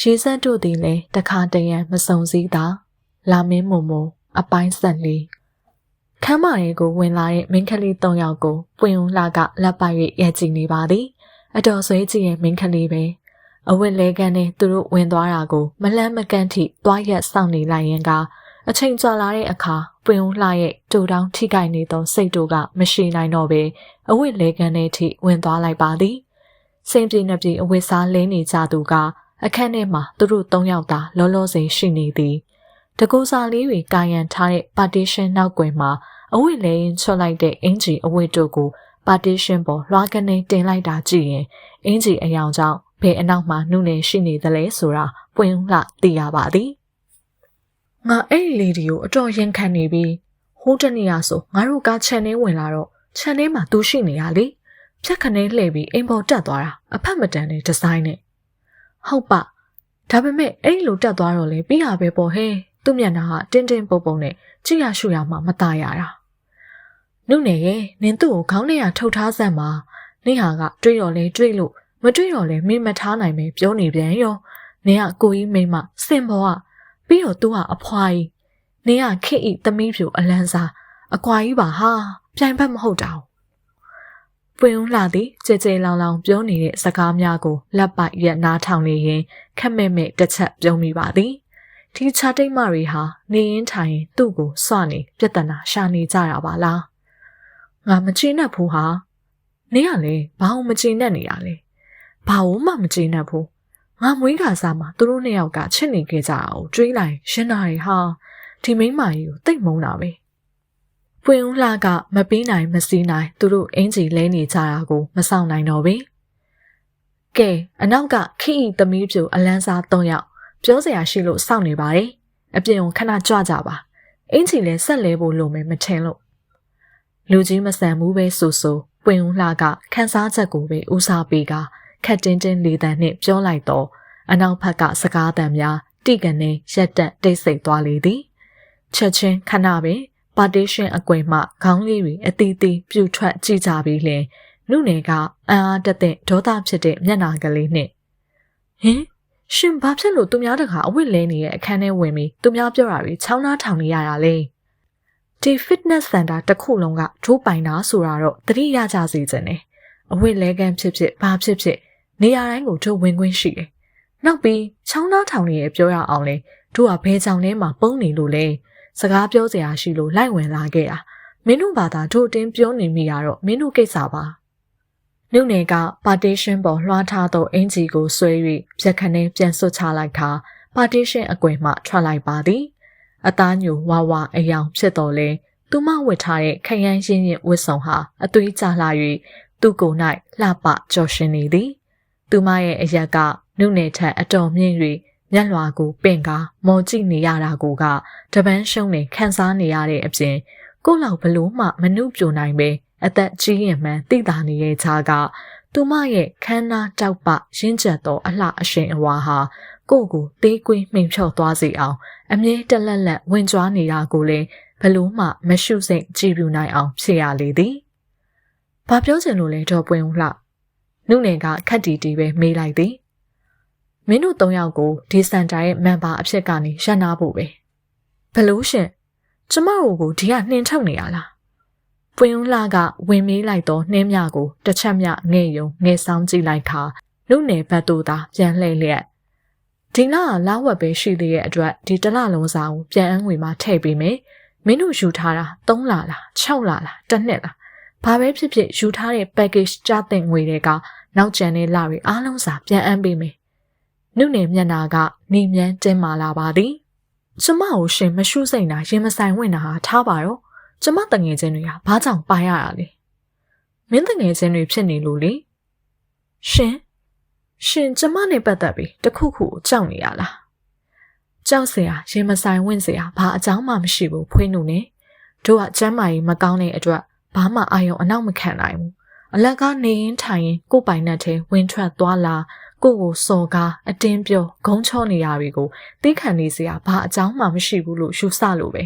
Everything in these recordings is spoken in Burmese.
ရေစက်တို့သည်လည်းတခါတရံမစုံစည်းသာလာမင်းမုံမုံအပိုင်းဆက်လေးခမ်းမရဲကိုဝင်လာတဲ့မင်းကလေး၃ယောက်ကိုပွင့်ဦးလှကလက်ပိုက်၍ရဲကြည့်နေပါသည်အတော်ဆွေးကြည့်ရဲ့မင်းကလေးပဲအဝတ်လဲကန်းနဲ့သူတို့ဝင်သွားတာကိုမလန်းမကန့်ထိတွားရက်စောင့်နေလိုက်ရင်ကအချိန်ကြာလာတဲ့အခါပွင့်ဦးလှရဲ့တူတောင်းထိခိုက်နေသောစိတ်တို့ကမရှိနိုင်တော့ပဲအဝတ်လဲကန်းထဲထိဝင်သွားလိုက်ပါသည်စိတ်ပြင်းနှပြင်းအဝတ်စားလဲနေကြသူက အခန်းထဲမှာသူတို့၃ယောက်သာလောလောဆယ်ရှိနေသည်တကူစာလေးတွေကာယံထားတဲ့ partition နောက်ကွယ်မှာအဝတ်လဲရင်ချွတ်လိုက်တဲ့အင်ဂျီအဝတ်တို့ကို partition ပေါ်လွှားကနေတင်လိုက်တာကြည့်ရင်အင်ဂျီအယောင်ကြောင့်ဘယ်အနောက်မှာနှုတ်နေရှိနေသလဲဆိုတာပွင့်လှသိရပါသည်ငါအဲ့ဒီလေးဒီကိုအတော်ရင်ခံနေပြီဟိုးတနေ့ရဆိုငါတို့က channel ဝင်လာတော့ channel မှာသူရှိနေရလေဖြတ်ခနဲလှည့်ပြီးအိမ်ပေါ်တက်သွားတာအဖက်မတန်တဲ့ဒီဇိုင်းနဲ့ ဟုတ်ပါဒါပေမဲ့အဲ့လိုတက်သွားတော့လေပြီးရပဲပေါ့ဟဲ့သူ့မျက်နှာကတင်းတင်းပုတ်ပုတ်နဲ့ကြည့်ရရှုရမှမตายရတာနုနယ်ရဲ့နင်သူ့ကိုခေါင်းထဲကထုတ်ထားစမ်းပါနေဟာကတွေးတော့လဲတွေးလို့မတွေးတော့လဲမေးမထားနိုင်ပဲပြောနေပြန်ရောနင်ကကိုကြီးမိမစင်ဘောကပြီးတော့ तू ကအဖွာကြီးနင်ကခစ်ဤသမီးဖြူအလန်းစားအကွာကြီးပါဟာပြိုင်ဘက်မဟုတ်တာ ပွင့်ဦးလှသည်ကြဲကြဲလောင်လောင်ပြောနေတဲ့စကားများကိုလက်ပိုက်ရက်နားထောင်နေရင်ခက်မဲ့မဲ့တစ်ချက်ပြုံးမိပါသည်ဒီချတိတ်မတွေဟာနေရင်ထိုင်သူ့ကိုစွနေပြဿနာရှာနေကြတာပါလားငါမချင်နဲ့ဘူးဟာနင်းကလေဘာလို့မချင်နဲ့နေရလဲဘာလို့မှမချင်နဲ့ဘူးငါမွေးခါစားမှာသူတို့နှစ်ယောက်ကချစ်နေခဲ့ကြတာကိုတွေးလိုက်ရှင်းတာတွေဟာဒီမိန်းမကြီးကိုတိတ်မုန်းတာပဲ ပွင့်ဦးလှကမပြီးနိုင်မစည်းနိုင်သူတို့အင်ဂျီလဲနေကြတာကိုမဆောင်နိုင်တော့ဘူးကဲအနောက်ကခီဤသမီးပြိုအလန်းစား၃ယောက်ပြောစရာရှိလို့စောင့်နေပါတယ်အပြင်ကိုခဏကြွကြပါအင်ဂျီလဲဆက်လဲဖို့လိုမယ်မထင်လို့လူကြီးမဆန်ဘူးပဲဆိုဆိုပွင့်ဦးလှကခန်းစားချက်ကိုပဲဦးစားပေးကခက်တင်းတင်းလေးတန်းနဲ့ပြောလိုက်တော့အနောက်ဘက်ကစကားတန်များတိကနေရက်တက်တိတ်ဆိတ်သွားလေသည်ချက်ချင်းခဏပင် ပါတီရှင်အကွယ်မှခေါင်းလေးတွေအတီးတီးပြူထွက်ကြည့်ကြပြီးလင်နုနယ်ကအံအားတက်တဲ့ဒေါသဖြစ်တဲ့မျက်နှာကလေးနဲ့ဟင်ရှင်ဘာဖြစ်လို့သူများတခါအဝတ်လဲနေရဲ့အခန်းထဲဝင်ပြီးသူများပြောတာတွေချောင်းသားထောင်နေရတာလဲဒီ fitness center တစ်ခုလုံးကဒိုးပိုင်တာဆိုတာတော့သတိရကြစေချင်တယ်အဝတ်လဲကန်းဖြစ်ဖြစ်ဘာဖြစ်ဖြစ်နေရာတိုင်းကိုတို့ဝင်ခွင့်ရှိတယ်နောက်ပြီးချောင်းသားထောင်နေရဲ့ပြောရအောင်လဲတို့ကဘဲကြောင်ထဲမှာပုံနေလို့လဲ စကားပြောစရာရှိလို့လိုက်ဝင်လာခဲ့တာမင်းတို့ဘာသာတို့တင်းပြောနေမိရတော့မင်းတို့ကိစ္စပါနုနယ်က partition ပေါ်လွှားထားသောအင်ဂျီကိုဆွဲ၍ပြက်ခနဲပြန်ဆွတ်ချလိုက်တာ partition အကွယ်မှထွက်လိုက်ပါသည်အသားညိုဝါဝါအယောင်ဖြစ်တော်လဲသူမဝတ်ထားတဲ့ခရမ်းရင်းရင်ဝတ်ဆောင်ဟာအသွေးကျလာ၍သူ့ကိုယ်၌လှပကြော်ရှင်နေသည် သူမရဲ့အရက်ကနုနယ်ထက်အတော်မြင့်၍ မျက်လွှာကိုပင့်ကားမော်ကြည့်နေရတာကိုကတပန်းရှုံးနေခန်းစားနေရတဲ့အပြင်ကိုလောက်ဘလို့မှမနှုတ်ပြနိုင်ပဲအသက်ကြီးရင်မှန်တိတာနေတဲ့ခြားကသူမရဲ့ခန်းနာတောက်ပရင်းကျက်သောအလှအရှင်အဝါဟာကိုကိုသေးကွေးမှိန်ဖြော့သွားစေအောင် အမြဲတလက်လက်ဝင်ကြွားနေတာကိုလည်းဘလို့မှမရှုစိတ်ကြည်ပြူနိုင်အောင်ဖြစ်ရလေသည်။ဘာပြောချင်လို့လဲတော့ပွင့်ဦးလှ။နုနယ်ကခက်တီတီပဲမေးလိုက်သည်။ မင်းတို့၃ယောက်ကိုဒီစန်တာရဲ့မန်ပါအဖြစ်ကနေရန်နာဖို့ပဲ။ဘလို့ရှင်ကျမတို့ကိုဒီကနှင်ထုတ်နေရလား။ပွင့်ဦးလှကဝင်မေးလိုက်တော့နှင်းမြကိုတစ်ချက်မြငဲ့ယုံငဲ့ဆောင်ကြည့်လိုက်ခါနုနယ်ဘတ်တို့သာပြန်လှည့်လျက်ဒီလကလာဝက်ပဲရှိသေးတဲ့အတွက်ဒီတစ်လလုံးစာကိုပြန်အငွေမှာထည့်ပေးမယ်မင်းတို့ယူထားတာ3လလား6လလားတစ်နှစ်လားဘာပဲဖြစ်ဖြစ်ယူထားတဲ့ package ကြားတဲ့ငွေတွေကနောက်ကျန်တဲ့လတွေအားလုံးစာပြန်အမ်းပေးမယ် နုနယ်မျက်နာကနေမြန်းတင်းမာလာပါသည်ကျမကိုရှင်မရှုစိတ်နာရင်မဆိုင်ဝင်တာဟာထားပါတော့ကျမတငယ်ချင်းတွေကဘာကြောင့်ပါရတာလဲမင်းတငယ်ချင်းတွေဖြစ်နေလို့လေရှင်ရှင်ကျမနဲ့ပတ်သက်ပြီးတခုခုကိုကြောက်နေရလားကြောက်စရာရင်မဆိုင်ဝင်စရာဘာအကြောင်းမှမရှိဘူးဖွေးနုနဲ့တို့ကကျမ်းမာရေးမကောင်းတဲ့အတွက်ဘာမှအာရုံအနောက်မခံနိုင်ဘူးအလက်ကနေရင်ထိုင်ရင်ကိုယ်ပိုင်နဲ့ထဲဝင်ထွက်သွားလာ ကိုကိုစော်ကားအတင်းပြောဂုံချောနေရတွေကိုသိခံနေစရာဘာအကြောင်းမှမရှိဘူးလို့ယူဆလို့ပဲ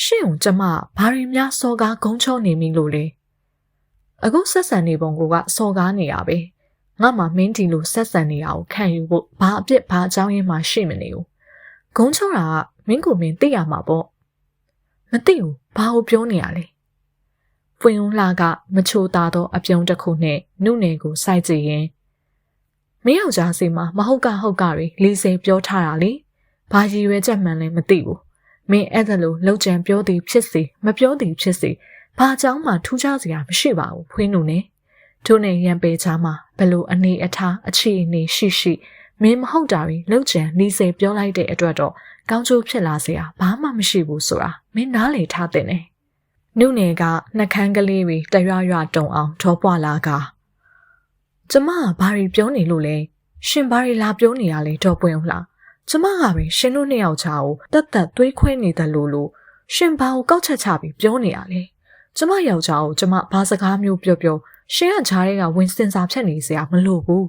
ရှင့်ကိုကျမဘာတွေများစော်ကားဂုံချောနေမိလို့လဲအခုဆက်ဆံနေပုံကစော်ကားနေရပဲငငါမှမင်းဒီလိုဆက်ဆံနေတာကိုခံယူဖို့ဘာအပြစ်ဘာအကြောင်းရင်းမှရှိမနေဘူးဂုံးချုံတာကမင်းကိုမင်းသိရမှာပေါ့မသိဘူးဘာကိုပြောနေရလဲပွင့်ုံလှကမချိုတာသောအပြုံးတစ်ခုနဲ့နုနယ်ကိုစိုက်ကြည့်ရင် မင်းယောက်ျားစီမှာမဟုတ်ကဟုတ်ကတွေလီစိန်ပြောထားတာလေဘာရည်ရွယ်ချက်မှန်လဲမသိဘူးမင်းအဲ့ဒါလိုလှုပ်ကြံပြောသည်ဖြစ်စေမပြောသည်ဖြစ်စေဘာကြောင့်မှထူးခြားစရာမရှိပါဘူးဖွေးနုနဲ့ထို့နဲ့ရံပေချာမှာဘလို့အနေအထားအခြေအနေရှိရှိမင်းမဟုတ်တာတွေလှုပ်ကြံလီစိန်ပြောလိုက်တဲ့အတွက်တော့ကောင်းကျိုးဖြစ်လာစရာဘာမှမရှိဘူးဆိုတာမင်းနားလေထားတဲ့နဲ့နုနယ်ကနှကန်းကလေးတွေတရွရွတုံအောင်ထောပွားလာက ကျမကဘာတွေပြောနေလို့လဲရှင်ဘာတွေလာပြောနေရလဲတော့ပွင့်အောင်လားကျမကပဲရှင်တို့နှစ်ယောက်ချာကိုတက်တက်သွေးခွဲနေတယ်လို့လို့ရှင်ဘာကိုကောက်ချက်ချပြီးပြောနေရလဲကျမယောက်ျားကိုကျမဘာစကားမျိုးပြောပြောရှင်ကဂျားတွေကဝင်စင်စာဖြတ်နေစရာမလိုဘူး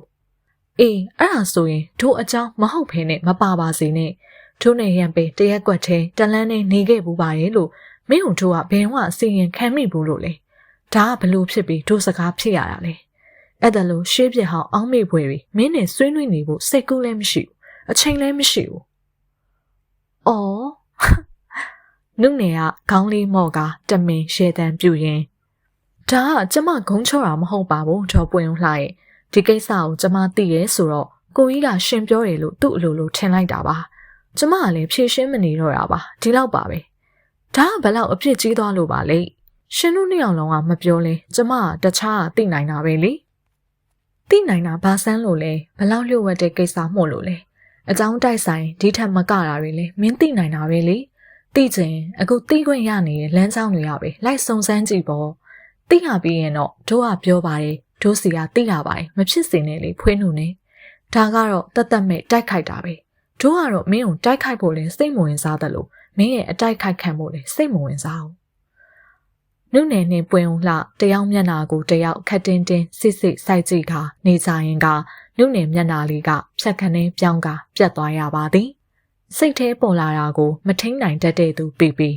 အေးအဲ့ဒါဆိုရင်တို့အကြောင်းမဟုတ်ဖ ೇನೆ မပါပါစေနဲ့တို့နဲ့ရံပေတရက်ကွက်သေးတလန်းနဲ့နေခဲ့ဘူးပါရဲ့လို့မင်းတို့ကဘယ်တော့အစီရင်ခံမိဘူးလို့လေဒါကဘလို့ဖြစ်ပြီးတို့စကားဖြစ်ရတာလဲ အဲ့ဒါလို့ရှေးပြဟောင်းအောင်းမေဖွယ်တွေမင်းနဲ့ဆွေးနွေးနေဖို့စိတ်ကူးလည်းမရှိဘူးအချိန်လည်းမရှိဘူး။အော်နုနယ်ကခေါင်းလေးမော့ကတမင်ရှေတန်ပြူရင်ဒါကကျမဂုံးချောတာမဟုတ်ပါဘူးတော့ပွင့်လှရဲ့ဒီကိစ္စကိုကျမသိရဲဆိုတော့ကိုကြီးကရှင်ပြောတယ်လို့သူ့အလိုလိုထင်လိုက်တာပါကျမကလည်းဖြည့်ရှင်းမနေတော့တာပါဒီလောက်ပါပဲဒါကဘလောက်အဖြစ်ကြီးသွားလို့ပါလေရှင်တို့နှစ်ယောက်လုံးကမပြောလဲကျမကတခြားကသိနိုင်တာပဲလေ သိနိုင်တာဘာဆန်းလို့လဲဘလောက်လျှို့ဝှက်တဲ့ကိစ္စမို့လို့လဲအကြောင်းတိုက်ဆိုင်ဒီထက်မကတာတွေလေမင်းသိနိုင်တာပဲလေသိချင်အခုသိခွင့်ရနေတဲ့လမ်းကြောင်းတွေရပဲလိုက်စုံစမ်းကြည့်ပေါ့သိရပြီးရင်တော့တို့ကပြောပါတယ်တို့စီကသိရပါတယ်မဖြစ်စေနဲ့လေဖွေးနှုတ်နေဒါကတော့တတ်တတ်မဲ့တိုက်ခိုက်တာပဲတို့ကတော့မင်းကိုတိုက်ခိုက်ဖို့လဲစိတ်မဝင်စားတယ်လို့မင်းရဲ့အတိုက်ခိုက်ခံဖို့လဲစိတ်မဝင်စားဘူး နုနယ်နဲ့ပွင့်ုံလှတယောက်မျက်နာကိုတယောက်ခတ်တင်းတင်းစစ်စစ်စိုက်ကြည့်ခါနေကြရင်ကနုနယ်မျက်နာလေးကဖြတ်ခနဲပြောင်းကပြတ်သွားရပါသည်စိတ်ထဲပေါ်လာတာကိုမထိန်နိုင်တတ်တဲ့သူပြီပြီ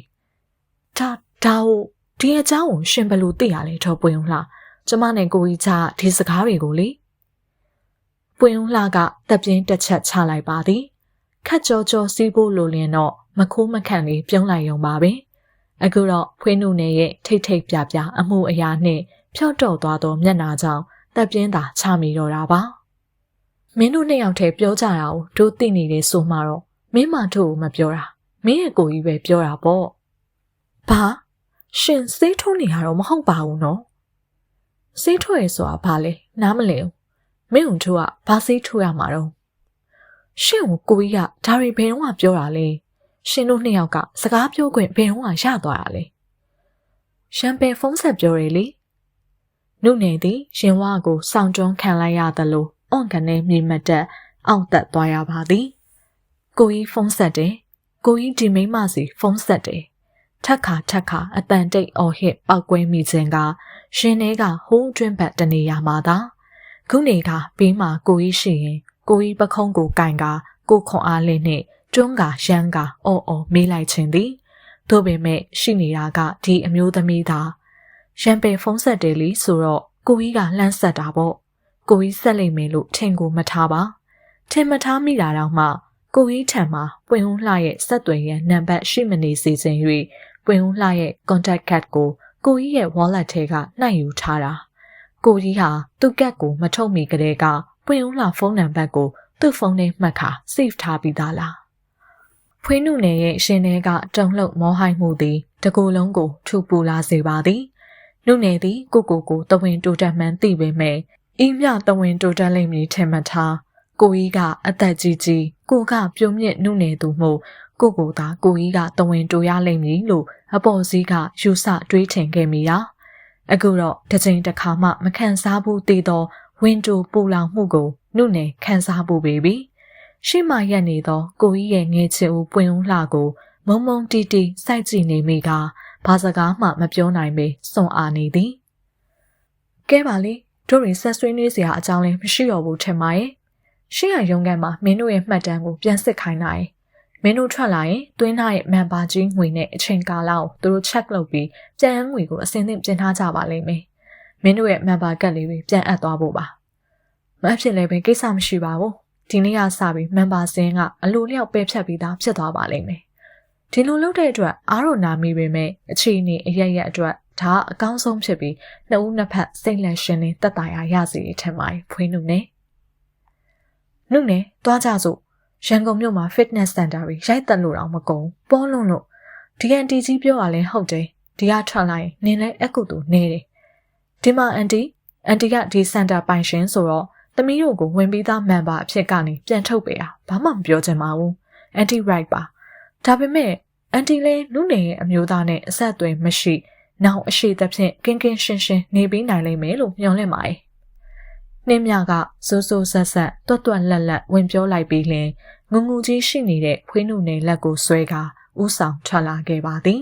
ဒါဒါဟုတ်ဒီအကြောင်းကိုရှင်ဘယ်လိုသိရလဲတော့ပွင့်ုံလှကျမနဲ့ကိုကြီးချဒီစကားတွေကိုလေပွင့်ုံလှကတပ်ပြင်းတစ်ချက်ချလိုက်ပါသည်ခတ်ကြောကြောစီးဖို့လိုလျင်တော့မခိုးမခန့်လေးပြုံးလိုက်ရုံပါပဲ အခုတော့ဖွေးနှုတ်နယ်ရဲ့ထိတ်ထိတ်ပြပြအမှုအရာနှင့်ဖြော့တော့သွားသောမျက်နာကြောင့်တပ်ပြင်းသာချမိတော့တာပါမင်းတို့နှစ်ယောက်တည်းပြောကြတာကိုတို့သိနေတယ်ဆိုမှတော့မင်းမတို့မပြောတာမင်းရဲ့ကိုကြီးပဲပြောတာပေါ့ဘာရှင်စေးထုံးနေရတော့မဟုတ်ပါဘူးနော်စေးထွက်ရဆိုတာဘာလဲနားမလည်ဘူးမင်းတို့ကဘာစေးထိုးရမှာတော့ရှင်ကိုကိုကြီးကဒါတွေဘယ်တော့မှပြောတာလဲ ရှင်တို့နှစ်ယောက်ကစကားပြောခွင့်ဘယ်တော့မှရသွားတာလဲရှမ်ပယ်ဖုန်းဆက်ပြောရလေနုနယ်သည်ရှင်ဝါကိုစောင့်တွန်းခံလိုက်ရသလိုအွန်ကနေမြေမတက်အောင့်တက်သွားရပါသည်ကိုကြီးဖုန်းဆက်တယ်ကိုကြီးဒီမိမစီဖုန်းဆက်တယ်ထက်ခါထက်ခါအတန်တိတ်အော်ဟစ်ပောက်ကွဲမိခြင်းကရှင်ထဲကဟိုးတွင်းဘက်တနေရာမှာသာခုနေကဘေးမှာကိုကြီးရှိရင်ကိုကြီးပခုံးကိုကင်ကကိုခွန်အားလေးနဲ့ တွန်းကရမ်းကအော်အော်မေးလိုက်ခြင်းသည်သို့ပေမဲ့ရှိနေတာကဒီအမျိုးသမီးသာရန်ပေဖုန်းဆက်တယ်လीဆိုတော့ကိုကြီးကလှမ်းဆက်တာပေါ့ကိုကြီးဆက်လိမ့်မယ်လို့ထင်ကိုမထားပါထင်မထားမိတာတော့မှကိုကြီးထံမှာပွင့်ဟုံးလှရဲ့ဆက်သွယ်ရန်နံပါတ်ရှိမနေစေခြင်း၍ပွင့်ဟုံးလှရဲ့ contact card ကိုကိုကြီးရဲ့ wallet ထဲကနှိုက်ယူထားတာကိုကြီးဟာသူ့ကတ်ကိုမထုတ်မီကလေးကပွင့်ဟုံးလှဖုန်းနံပါတ်ကိုသူ့ဖုန်းထဲမှတ်ခါ save ထားပြီးသားလား ဖွေးနုနယ်ရဲ့ရှင်ထဲကတုံလှုပ်မောဟိုက်မှုသည်တကူလုံးကိုထူပူလာစေပါသည်နုနယ်သည်ကိုကိုကိုတဝင်းတိုတက်မှန်းသိပေမဲ့အင်းမြတဝင်းတိုတက်လိမ့်မည်ထင်မှတ်ထားကိုကြီးကအသက်ကြီးကြီးကိုကပြုံးမြင့်နုနယ်သူမှုကိုကိုသာကိုကြီးကတဝင်းတိုရလိမ့်မည်လို့အပေါ်စီးကယူဆတွေးထင်ခဲ့မိတာအခုတော့တစ်ချိန်တစ်ခါမှမခံစားဘူးသေးသောဝင်းတိုပူလောင်မှုကိုနုနယ်ခံစားဖို့ပေပြီ ရှိမှရက်နေသောကိုကြီးရဲ့ငယ်ချစ်ဦးပွင့်ဦးလှကို မုံမုံတီတီစိုက်ကြည့်နေမိကဘာစကားမှမပြောနိုင်ပေစွန့်အားနေသည်ကဲပါလေတို့ရင်ဆက်ဆွေးနွေးစရာအကြောင်းလည်းမရှိတော့ဘူးထင်ပါရဲ့ရှင်းရရုံကန်မှာမင်းတို့ရဲ့မှတ်တမ်းကိုပြန်စစ်ခိုင်းနိုင်မင်းတို့ထွက်လာရင်တွင်းသားရဲ့မန်ပါကြီးငွေနဲ့အချိန်ကာလကိုသူတို့ check လုပ်ပြီးပြန်ငွေကိုအစင်းသင့်ပြင်ထားကြပါလိမ့်မယ်မင်းတို့ရဲ့မန်ပါကတ်လေးတွေပြန်အပ်သွားဖို့ပါမအဖြစ်လည်းပဲကိစ္စမရှိပါဘူး ဒီနေ့ကစပြီးမန်ပါစင်းကအလိုလျောက်ပဲဖြတ်ပြီးသားဖြစ်သွားပါလိမ့်မယ်ဒီလိုလုပ်တဲ့အတွက်အားရနာမိပေမဲ့အခြေအနေအရရက်အတွက်ဒါအကောင်းဆုံးဖြစ်ပြီးနှစ်ဦးနှစ်ဖက်စိတ်လက်ရှင်နဲ့တက်တာရရစီထင်ပါတယ်ဖွေးနုနဲ့နုနဲ့တွားကြစို့ရန်ကုန်မြို့မှာ fitness center တွေရိုက်တက်လို့တော့မကုန်ပေါ်လုံးလို့ DNT ကြီးပြောရလဲဟုတ်တယ်ဒီကထွက်လာရင်နင်းလဲအကုတူနေတယ်ဒီမှာအန်တီအန်တီကဒီစင်တာပိုင်ရှင်ဆိုတော့ သမီးတို့ကိုဝင်ပြီးသားမန်ပါအဖြစ်ကနေပြန်ထုတ်ပေးတာဘာမှမပြောချင်ပါဘူးအန်တီ right ပါဒါပေမဲ့အန်တီလဲနုနေရဲ့အမျိုးသားနဲ့အဆက်အသွယ်မရှိနောက်အရှိသဖြင့်ကင်းကင်းရှင်းရှင်းနေပြီးနိုင်လိမ့်မယ်လို့မျှော်လင့်ပါတယ်နှင်းမြကစိုးစိုးဆက်ဆက်တွတ်တွတ်လက်လက်ဝင်ပြောလိုက်ပြီးလင်ငုံငူကြီးရှိနေတဲ့ဖွေးနုနယ်လက်ကိုဆွဲကာဥဆောင်ထွက်လာခဲ့ပါသည်